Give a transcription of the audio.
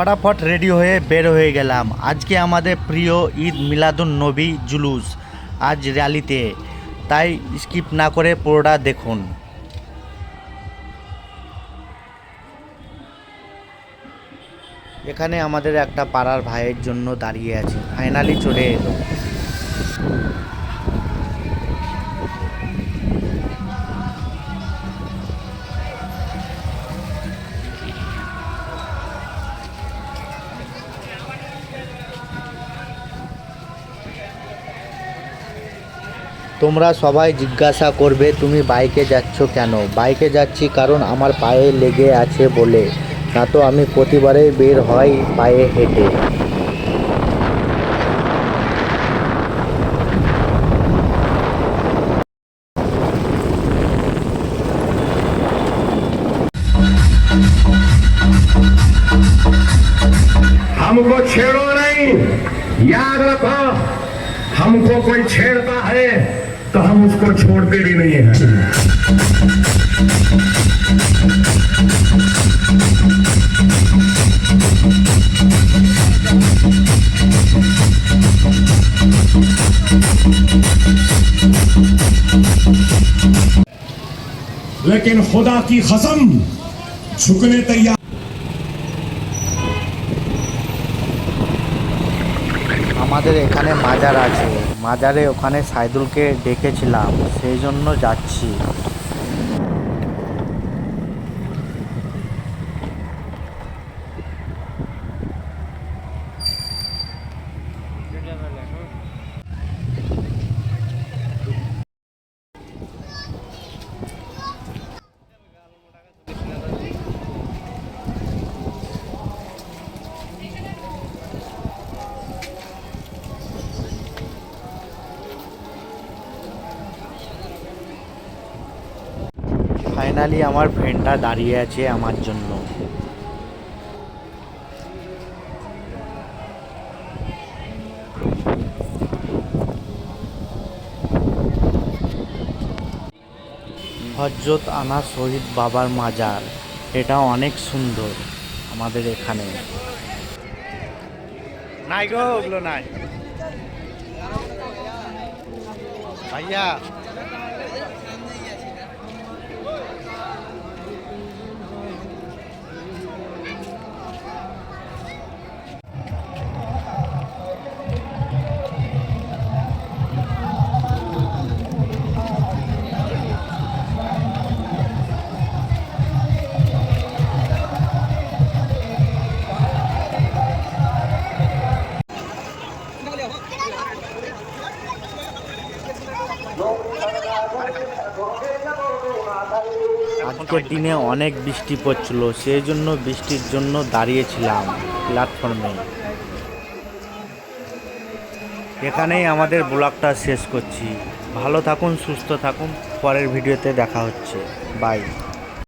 ফটাফট রেডি হয়ে বের হয়ে গেলাম। আজকে আমাদের প্রিয় ঈদ মিলাদুন নবী জুলুস আজ র্যালিতে। তাই স্কিপ না করে পুরোটা দেখুন। এখানে আমাদের একটা পাড়ার ভাইয়ের জন্য দাঁড়িয়ে আছে। ফাইনালি চলে এলো। তোমরা সবাই জিজ্ঞাসা করবে তুমি বাইকে যাচ্ছ কেন বাইকে যাচ্ছি কারণ আমার পায়ে লেগে আছে বলে না তো আমি প্রতিবারে বের হই পায়ে হেঁটে हमको छेड़ो नहीं याद रखो हमको कोई छेड़ता है तो हम उसको छोड़ते भी नहीं हैं। लेकिन खुदा की कसम झुकने तैयार আমাদের এখানে মাজার আছে। মাজারে ওখানে সাইদুলকে ডেকেছিলাম সেই জন্য যাচ্ছি। ফাইনালি আমার ফ্রেন্ডটা দাঁড়িয়ে আছে আমার জন্য। হজরত আনা শহীদ বাবার মাজার, এটা অনেক সুন্দর আমাদের এখানে। নাই গো, ওগুলো নাই। ভাইয়া আজকের দিনে অনেক বৃষ্টি পড়ছিল, সেই জন্য বৃষ্টির জন্য দাঁড়িয়েছিলাম প্ল্যাটফর্মে এখানেই আমাদের ব্লগটা শেষ করছি। ভালো থাকুন, সুস্থ থাকুন, পরের ভিডিওতে দেখা হচ্ছে। বাই